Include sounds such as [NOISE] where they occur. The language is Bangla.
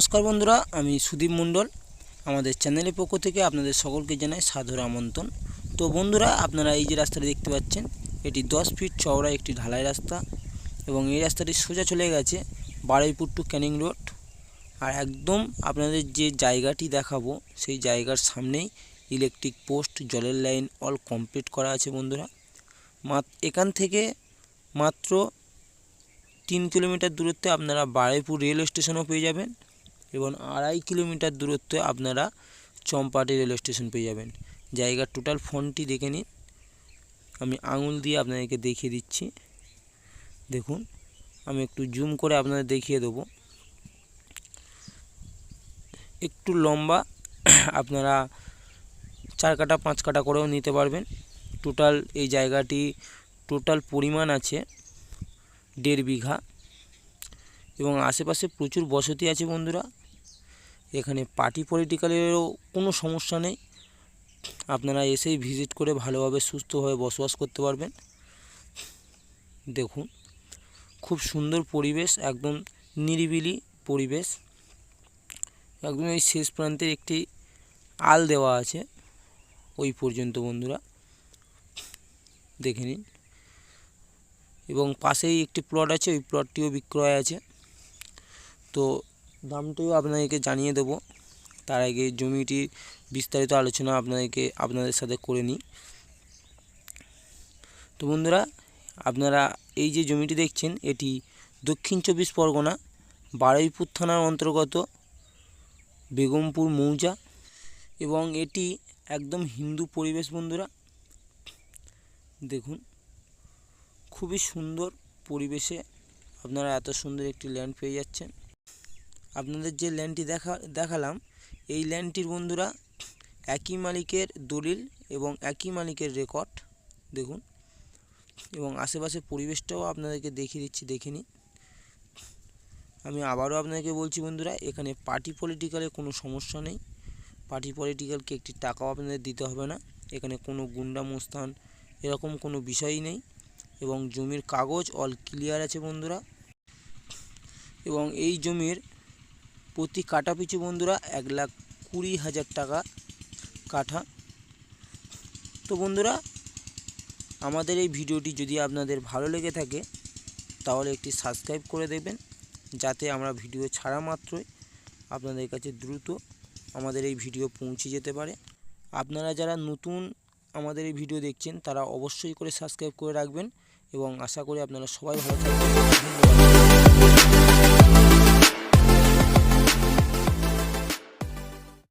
নমস্কার বন্ধুরা, আমি সুদীপ মণ্ডল। আমাদের চ্যানেলের পক্ষ থেকে আপনাদের সকলকে জানাই সাদর আমন্ত্রণ। তো বন্ধুরা, আপনারা এই যে রাস্তাটি দেখতে পাচ্ছেন, এটি দশ ফিট চওড়া একটি ঢালাই রাস্তা এবং এই রাস্তাটি সোজা চলে গেছে বারুইপুর টু ক্যানিং রোড। আর একদম আপনাদের যে জায়গাটি দেখাবো, সেই জায়গার সামনেই ইলেকট্রিক পোস্ট, জলের লাইন অল কমপ্লিট করা আছে বন্ধুরা। মাত, এখান থেকে মাত্র তিন কিলোমিটার দূরত্বে আপনারা বারুইপুর রেল স্টেশনও পেয়ে যাবেন। এবং আড়াই কিলোমিটার দূরত্বে আপনারা চম্পাটি রেলওয়ে স্টেশন পেয়ে যাবেন। জায়গার টোটাল ফোনটি দেখে নিন। আমি আঙুল দিয়ে আপনাদেরকে দেখিয়ে দিচ্ছি। দেখুন, আমি একটু জুম করে আপনাদের দেখিয়ে দেবো। একটু লম্বা [CLEARS THROAT] আপনারা চার কাটা, পাঁচ কাটা করেও নিতে পারবেন। টোটাল এই জায়গাটি টোটাল পরিমাণ আছে দেড় বিঘা। এবং আশেপাশে প্রচুর বসতি আছে বন্ধুরা। এখানে পার্টি পলিটিক্যালেরও কোনো সমস্যা নেই। আপনারা এসেই ভিজিট করে ভালোভাবে সুস্থভাবে বসবাস করতে পারবেন। দেখুন, খুব সুন্দর পরিবেশ, একদম নিরিবিলি পরিবেশ। একদম এই শেষ প্রান্তের একটি আল দেওয়া আছে। ওই পর্যন্ত বন্ধুরা, দেখে নিন। এবং পাশেই একটি প্লট আছে, ওই প্লটটিও বিক্রয় আছে। তো দামটিও আপনাদেরকে জানিয়ে দেব। তার আগে জমিটির বিস্তারিত আলোচনা আপনাদেরকে আপনাদের সাথে করে নিই। তো বন্ধুরা, আপনারা এই যে জমিটি দেখছেন, এটি দক্ষিণ চব্বিশ পরগনা, বারুইপুর থানার অন্তর্গত বেগমপুর মৌজা এবং এটি একদম হিন্দু পরিবেশ বন্ধুরা। দেখুন, খুবই সুন্দর পরিবেশে আপনারা এত সুন্দর একটি ল্যান্ড পেয়ে যাচ্ছেন। আপনাদের যে ল্যান্ডটি দেখা, দেখালাম, এই ল্যান্ডটির বন্ধুরা একই মালিকের দলিল এবং একই মালিকের রেকর্ড, দেখুন, এবং আশেপাশের পরিবেশটাও আপনাদেরকে দেখিয়ে দিচ্ছি, দেখে নিন। আমি আবারও আপনাদেরকে বলছি বন্ধুরা, এখানে পার্টি পলিটিক্যালে কোনো সমস্যা নেই। পার্টি পলিটিক্যালকে একটি টাকাও আপনাদের দিতে হবে না। এখানে কোনো গুন্ডা মুস্তান এরকম কোনো বিষয়ই নেই। এবং জমির কাগজ অল ক্লিয়ার আছে বন্ধুরা। এবং এই জমির প্রতি কাটা পিছু বন্ধুরা এক লাখ কুড়ি হাজার টাকা কাঠা। তো বন্ধুরা, আমাদের এই ভিডিওটি যদি আপনাদের ভালো লেগে থাকে, তাহলে একটি সাবস্ক্রাইব করে দেবেন, যাতে আমরা ভিডিও ছাড়া মাত্রই আপনাদের কাছে দ্রুত আমাদের এই ভিডিও পৌঁছে যেতে পারে। আপনারা যারা নতুন আমাদের এই ভিডিও দেখছেন, তারা অবশ্যই করে সাবস্ক্রাইব করে রাখবেন, এবং আশা করি আপনারা সবাই ভালো থাকবেন।